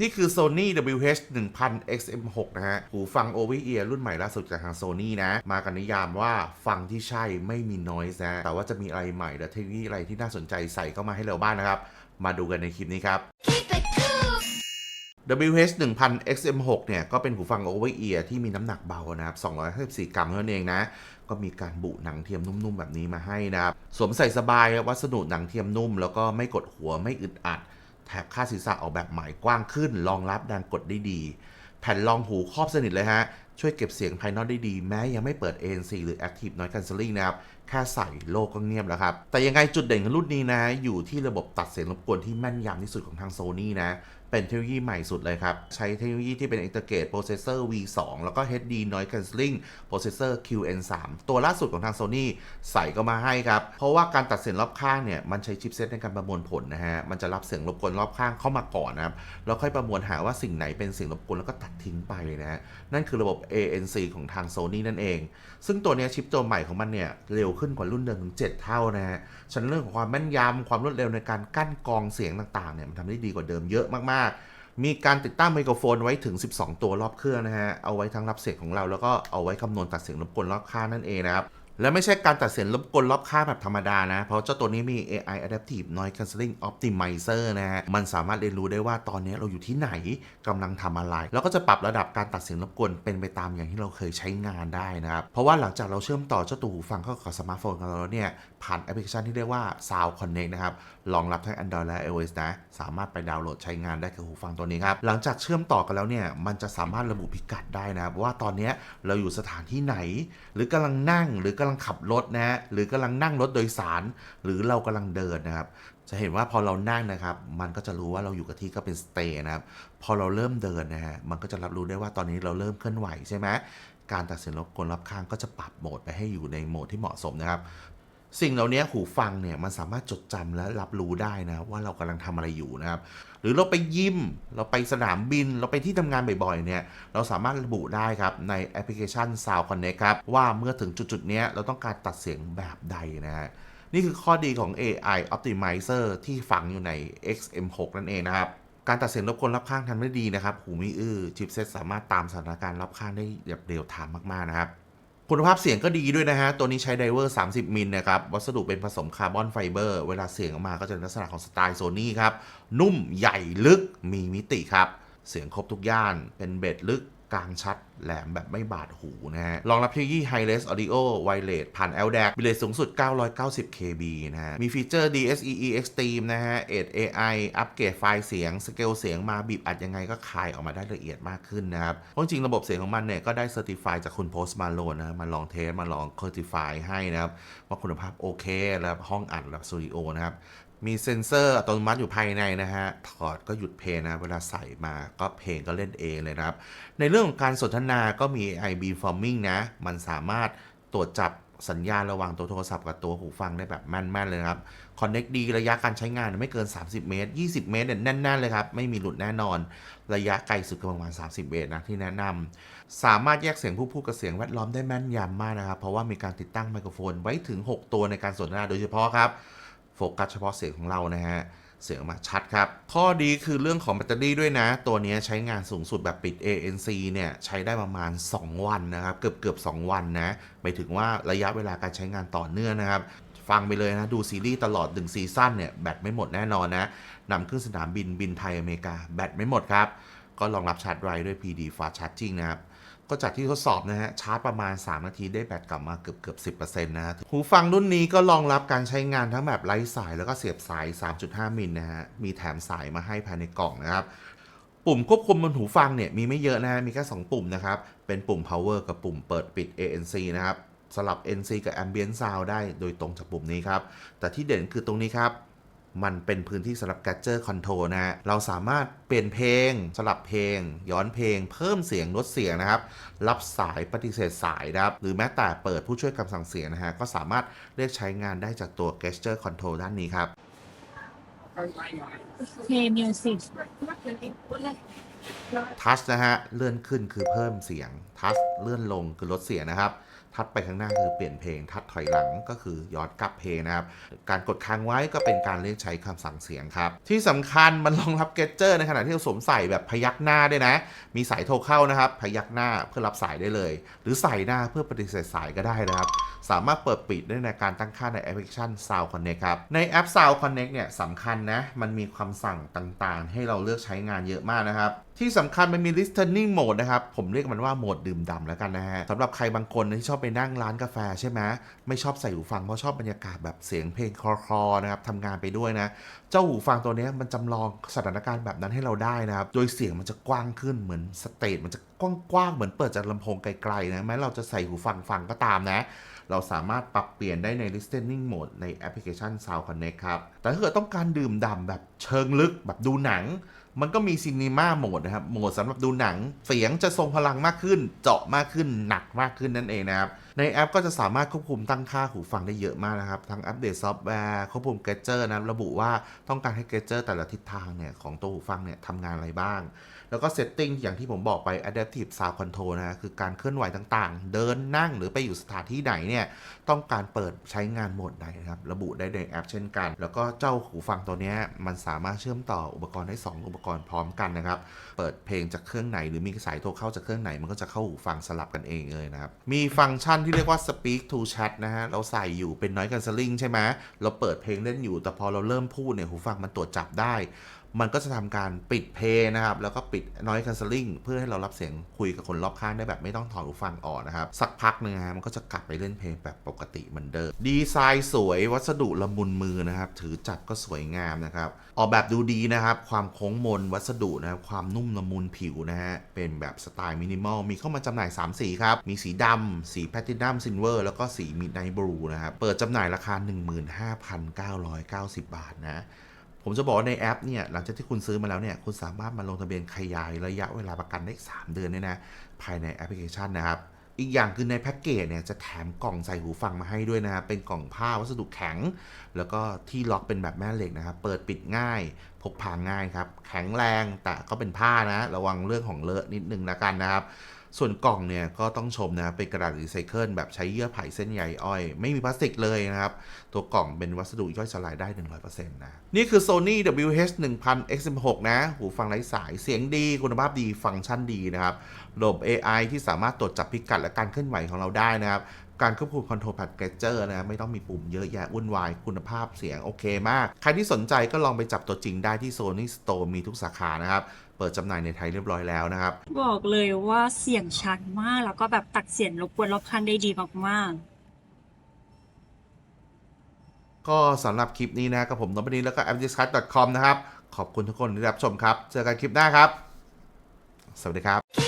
นี่คือ Sony WH 1000 XM6 นะฮะ หูฟัง over ear รุ่นใหม่ล่าสุดจากทาง Sony นะ มากันนิยามว่าฟังที่ใช่ไม่มี noise นะ แต่ว่าจะมีอะไรใหม่และเทคโนโลยีอะไรที่น่าสนใจใส่เข้ามาให้เราบ้างนะครับ มาดูกันในคลิปนี้ครับ WH 1000 XM6 เนี่ยก็เป็นหูฟัง over ear ที่มีน้ำหนักเบานะครับ 254 กรัมเท่านั้นเองนะ ก็มีการบุหนังเทียมนุ่มๆแบบนี้มาให้นะครับ สวมใส่สบายวัสดุหนังเทียมนุ่ม แล้วก็ไม่กดหัวไม่อึดอัดแถบค่าศีรษะออกแบบใหม่กว้างขึ้น รองรับดังกดได้ดี แผ่นรองหูครอบสนิทเลยฮะ ช่วยเก็บเสียงภายนอกได้ดี แม้ยังไม่เปิด ANC หรือ Active Noise Cancelling นะครับ แค่ใส่โลกก็เงียบแล้วครับ แต่ยังไงจุดเด่นของรุ่นนี้นะ อยู่ที่ระบบตัดเสียงรบกวนที่แม่นยำที่สุดของทาง Sony นะ เป็นเทคโนโลยีใหม่สุดเลยครับ ใช้เทคโนโลยีที่เป็น Integrate Processor V2 แล้วก็ HD Noise Cancelling Processor QN3 ตัวล่าสุดของทาง Sony ใส่ก็มาให้ครับ เพราะว่าการตัดเสียงรอบข้างเนี่ย มันใช้ชิปเซตในการประมวลผลนะฮะ มันจะรับเสียงรบกวนรอบข้างเข้ามาก่อนนะครับ แล้วค่อยประมวลหาว่าสิ่งไหนเป็นเสียงรบกวนแล้วก็ตัดทิ้งไปนะฮะ นั่นคือระบบ ANC ของทาง Sony นั่นเอง ซึ่งตัวเนี้ยชิปตัวใหม่ของมันเนี่ยเร็วขึ้นกว่ารุ่นเดิมถึง 7 เท่านะฮะฉะนันเรื่องของความแม่นยำความรวดเร็วในการกั้นกองเสียงต่างๆเนี่ยมันทำได้ดีกว่าเดิมเยอะมากมีการติดตั้งไมโครโฟนไว้ถึง 12 ตัวรอบเครื่องนะฮะ เอาไว้ทั้งรับเสียงของเราแล้วก็เอาไว้คำนวณตัดเสียงรบกวนรอบข้างนั่นเองนะครับ และไม่ใช่การตัดเสียงรบกวนรอบข้าแบบธรรมดานะ เพราะเจ้าตัวนี้มี AI Adaptive Noise Cancelling Optimizer นะฮะ มันสามารถเรียนรู้ได้ว่าตอนนี้เราอยู่ที่ไหนกำลังทำอะไร แล้วก็จะปรับระดับการตัดเสียงรบกวนเป็นไปตามอย่างที่เราเคยใช้งานได้นะครับ เพราะว่าหลังจากเราเชื่อมต่อเจ้าตัวหูฟังเข้ากับสมาร์ทโฟนของเราเนี่ย ผ่านแอปพลิเคชันที่เรียกว่า Sound Connect นะครับรองรับทั้ง Android และ iOS นะ สามารถไปดาวน์โหลดใช้งานได้กับหูฟังตัวนี้ครับ หลังจากเชื่อมต่อกันแล้วเนี่ย มันจะสามารถระบุพิกัดได้นะครับว่าตอนนี้เราอยู่สถานที่ไหน หรือกำลังนั่งหรือกำลังังขับรถนะฮะหรือกำลังนั่งรถโดยสาร หรือเรากำลังเดินนะครับ จะเห็นว่าพอเรานั่งนะครับ มันก็จะรู้ว่าเราอยู่กับที่ก็เป็นสเตย์นะครับ พอเราเริ่มเดินนะฮะมันก็จะรับรู้ได้ว่าตอนนี้เราเริ่มเคลื่อนไหวใช่ไหมการตัดสินรบกวนรอบข้างก็จะปรับโหมดไปให้อยู่ในโหมดที่เหมาะสมนะครับ สิ่งเหล่านี้หูฟังเนี่ยมันสามารถจดจำและรับรู้ได้นะว่าเรากำลังทำอะไรอยู่นะครับ หรือเราไปยิมเราไปสนามบิน เราไปที่ทำงานบ่อยๆเนี่ยเราสามารถระบุได้ครับในแอปพลิเคชัน Sound Connect ครับว่าเมื่อถึงจุดๆเนี้ยเราต้องการตัดเสียงแบบใดนะฮะนี่คือข้อดีของ AI Optimizer ที่ฝังอยู่ใน XM6 นั่นเองนะครับการตัดเสียงรบกวนรอบข้างทำได้ดีนะครับ หูไม่อื้อชิปเซตสามารถตามสถานการณ์รอบข้างได้แบบเร็วทามมากๆนะครับ คุณภาพเสียงก็ดีด้วยนะฮะ ตัวนี้ใช้ไดเวอร์ 30 มิลนะครับ วัสดุเป็นผสมคาร์บอนไฟเบอร์ เวลาเสียงออกมาก็จะเป็นลักษณะของสไตล์โซนี่ครับ นุ่มใหญ่ลึกมีมิติครับ เสียงครบทุกย่าน เป็นเบสลึกกลางชัดแหลมแบบไม่บาดหูนะฮะ รองรับเทคโนโลยี Hi-Res Audio Wireless ผ่าน LDAC บิเรทสูงสุด 990 KB นะฮะ มีฟีเจอร์ DSEE Extreme นะฮะ Edge AI อัปเกรดไฟล์เสียง สเกลเสียงมาบีบอัดยังไงก็คายออกมาได้ละเอียดมากขึ้นนะครับเพราะจริงระบบเสียงของมันเนี่ย ก็ได้เซอร์ติฟายจากคุณโพสต์มาโลนะมาลองเทสมาลองเซอร์ติฟายให้นะครับ ว่าคุณภาพโอเค แล้วห้องอัดแบบสตูดิโอนะครับ มีเซ็นเซอร์อัตโนมัติอยู่ภายในนะฮะ ถอดก็หยุดเพลงนะ เวลาใส่มาก็เพลงก็เล่นเองเลยนะครับ ในเรื่องของการสนทนาก็มี AI Beamforming นะ มันสามารถตรวจจับสัญญาณระหว่างตัวโทรศัพท์กับตัวหูฟังได้แบบแม่นๆเลยครับ Connect ดีระยะการใช้งานไม่เกิน 30 เมตร 20 เมตรเนี่ยแน่นๆเลยครับ ไม่มีหลุดแน่นอน ระยะไกลสุดก็ประมาณ 30 เมตรนะที่แนะนำสามารถแยกเสียงผู้พูดกับเสียงแวดล้อมได้แม่นยำมากนะครับ เพราะว่ามีการติดตั้งไมโครโฟนไว้ถึง 6 ตัวในการสนทนาโดยเฉพาะครับ กัสเฉพาะเสียงของเรานะฮะเสียงออกมาชัดครับ ข้อดีคือเรื่องของแบตเตอรี่ด้วยนะ ตัวนี้ใช้งานสูงสุดแบบปิด ANC เนี่ย ใช้ได้ประมาณ 2 วันนะครับ เกือบเกือบ2วันนะไปถึงว่าระยะเวลาการใช้งานต่อเนื่องนะครับ ฟังไปเลยนะ ดูซีรีส์ตลอด 1 ซีซั่นเนี่ย แบตไม่หมดแน่นอนนะนำขึ้นสนามบินบินไทยอเมริกา แบตไม่หมดครับ ก็รองรับชาร์จไวด้วย PD Fast Charging นะครับ ก็จากที่ทดสอบนะฮะชาร์จประมาณ 3 นาทีได้แบตกลับมาเกือบเกือบ 10%นะฮะหูฟังรุ่นนี้ก็รองรับการใช้งานทั้งแบบไร้สายแล้วก็เสียบสาย 3.5 มิลนะฮะมีแถมสายมาให้ภายในกล่องนะครับปุ่มควบคุมบนหูฟังเนี่ยมีไม่เยอะนะฮะมีแค่ 2 ปุ่มนะครับ เป็นปุ่ม power กับปุ่มเปิดปิด ANC นะครับสลับ NC กับ ambient sound ได้โดยตรงจากปุ่มนี้ครับ แต่ที่เด่นคือตรงนี้ครับ มันเป็นพื้นที่สำหรับ Gadget Control นะฮะ เราสามารถเปลี่ยนเพลง สลับเพลง ย้อนเพลง เพิ่มเสียงลดเสียงนะครับ รับสายปฏิเสธสายนะครับ หรือแม้แต่เปิดผู้ช่วยคำสั่งเสียงนะฮะ ก็สามารถเรียกใช้งานได้จากตัว Gesture Control ด้านนี้ครับ เพลงมิวสิกทัชนะฮะ เลื่อนขึ้นคือเพิ่มเสียง ทัชเลื่อนลงคือลดเสียงนะครับ ทัดไปข้างหน้าคือเปลี่ยนเพลง ทัดถอยหลังก็คือย้อนกลับเพลงนะครับ การกดค้างไว้ก็เป็นการเรียกใช้คำสั่งเสียงครับ ที่สำคัญมันรองรับเกจเจอร์ในขณะที่เราสวมใส่แบบพยักหน้าด้วยนะ มีสายโทรเข้านะครับ พยักหน้าเพื่อรับสายได้เลย หรือใส่หน้าเพื่อปฏิเสธสายก็ได้นะครับ สามารถเปิดปิดได้ในการตั้งค่าในแอปพลิเคชัน Sound Connect ครับ ในแอป Sound Connect เนี่ยสำคัญนะ มันมีคำสั่งต่างๆ ให้เราเลือกใช้งานเยอะมากนะครับที่สำคัญมันมี listening mode นะครับ ผมเรียกมันว่าโหมดดื่มด่ำแล้วกันนะฮะสำหรับใครบางคนที่ชอบไปนั่งร้านกาแฟใช่ไหมไม่ชอบใส่หูฟังเพราะชอบบรรยากาศแบบเสียงเพลงคลอๆนะครับทำงานไปด้วยนะ เจ้าหูฟังตัวนี้มันจำลองสถานการณ์แบบนั้นให้เราได้นะครับ โดยเสียงมันจะกว้างขึ้นเหมือนสเตจมันจะกว้างๆเหมือนเปิดจากลำโพงไกลๆนะแม้เราจะใส่หูฟังฟังก็ตามนะเราสามารถปรับเปลี่ยนได้ใน listening mode ในแอปพลิเคชัน Sound Connect ครับแต่ถ้าเกิดต้องการดื่มด่ำแบบเชิงลึกแบบดูหนัง มันก็มีซีนีมาโหมดนะครับ โหมดสำหรับดูหนัง เสียงจะทรงพลังมากขึ้น เจาะมากขึ้น หนักมากขึ้นนั่นเองนะครับในแอปก็จะสามารถควบคุมตั้งค่าหูฟังได้เยอะมากนะครับ ทั้งอัปเดตซอฟต์แวร์ควบคุมเกจเจอร์นะระบุว่าต้องการให้เกจเจอร์แต่ละทิศทางเนี่ยของตัวหูฟังเนี่ยทำงานอะไรบ้าง แล้วก็เซตติ้งอย่างที่ผมบอกไป Adaptive Sound Control นะฮะคือการเคลื่อนไหวต่างๆ เดินนั่งหรือไปอยู่สถานที่ไหนเนี่ยต้องการเปิดใช้งานโหมดไหนะครับระบุได้ในแอปเช่นกัน แล้วก็เจ้าหูฟังตัวนี้มันสามารถเชื่อมต่ออุปกรณ์ได้ 2 อุปกรณ์พร้อมกันนะครับเปิดเพลงจากเครื่องไหน หรือมีสายโทรเข้าจากเครื่องไหนมันก็จะเข้าหูฟังสลับกันเองเลยนะครับมีฟังก์ชันที่เรียกว่า Speak to Chat นะฮะ เราใส่อยู่เป็น Noise Cancelling ใช่ไหมเราเปิดเพลงเล่นอยู่ แต่พอเราเริ่มพูดเนี่ยหูฟังมันตรวจจับได้ มันก็จะทำการปิดเพลงนะครับ แล้วก็ปิด noise cancelling เพื่อให้เรารับเสียงคุยกับคนรอบข้างได้แบบไม่ต้องถอดหูฟังออกนะครับ สักพักหนึงนะฮะมันก็จะกลับไปเล่นเพลงแบบปกติเหมือนเดิม ดีไซน์สวยวัสดุละมุนมือนะครับ ถือจับก็สวยงามนะครับ ออกแบบดูดีนะครับ ความโค้งมนวัสดุนะครับ ความนุ่มละมุนผิวนะฮะ เป็นแบบสไตล์มินิมอล มีเข้ามาจำหน่าย 3 สีครับ มีสีดำสีแพทินัมซิลเวอร์ แล้วก็สีมิดไนท์บลูนะครับ เปิดจำหน่ายราคา 15,990 บาทนะ ผมจะบอกว่าในแอปเนี่ยหลังจากที่คุณซื้อมาแล้วเนี่ยคุณสามารถมาลงทะเบียนขยายระยะเวลาประกันได้ 3 เดือนเนี่ยนะภายในแอปพลิเคชันนะครับ อีกอย่างคือในแพ็กเกจเนี่ยจะแถมกล่องใส่หูฟังมาให้ด้วยนะครับเป็นกล่องผ้าวัสดุแข็ง แล้วก็ที่ล็อกเป็นแบบแม่เหล็กนะครับเปิดปิดง่าย พกพาง่ายครับแข็งแรงแต่ก็เป็นผ้านะ ระวังเรื่องของเลอะนิดนึงนะกันนะครับ ส่วนกล่องเนี่ยก็ต้องชมนะครับเป็นกระดาษรีไซเคิลแบบใช้เยื่อไผ่เส้นใยอ้อย ไม่มีพลาสติกเลยนะครับ ตัวกล่องเป็นวัสดุย่อยสลายได้ 100%นะนี่คือ Sony WH 1000 X16 นะ หูฟังไร้สายเสียงดี คุณภาพดีฟังก์ชันดีนะครับระบบ AI ที่สามารถตรวจจับพิกัดและการเคลื่อนไหวของเราได้นะครับการควบคุมคอนโทรลแพดเกเจอร์นะไม่ต้องมีปุ่มเยอะแยะวุ่นวาย คุณภาพเสียงโอเคมาก ใครที่สนใจก็ลองไปจับตัวจริงได้ที่โซนี่สโตร์มีทุกสาขานะครับ เปิดจำหน่ายในไทยเรียบร้อยแล้วนะครับ บอกเลยว่าเสียงชัดมากแล้วก็แบบตัดเสียงรบกวนรบคันได้ดีมากๆก็สำหรับคลิปนี้นะกับผมนพนินแล้วก็ a p p d i s c u s c o m นะครับ ขอบคุณทุกคนที่รับชมครับ เจอกันคลิปหน้าครับ สวัสดีครับ